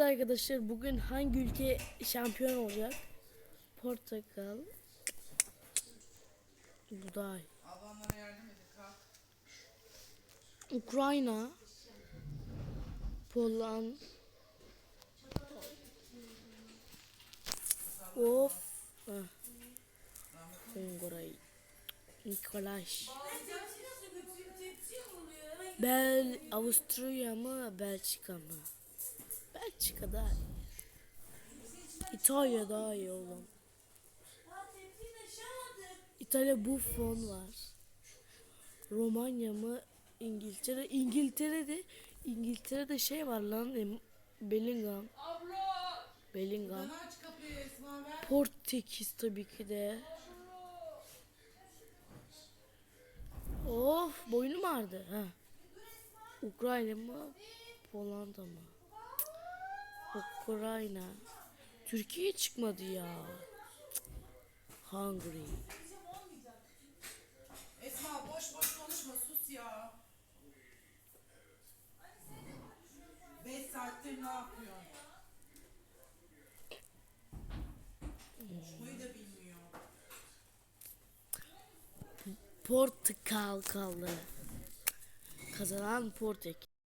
Arkadaşlar bugün hangi ülke şampiyon olacak? Portakal. Kalk. Ukrayna. Poland. Of. Ah. Hungary. Nikolaj. Bel Avusturya mı Belçika mı? Belçika daha iyi. İtalya daha iyi oğlum. İtalya Buffon var. Romanya mı İngiltere? İngiltere'de İngiltere'de şey var lan Bellingham. Bellingham. Portekiz tabii ki de. Of boynum ağrıdı. Ukrayna mı? Hollanda mı? Ukrayna. Türkiye çıkmadı ya. Hungary. Esma boş boş konuşma sus ya. 5 saattir ne yapıyorsun? Konuşmayı da bilmiyor. Portakal kaldı. Kazanan Portekiz.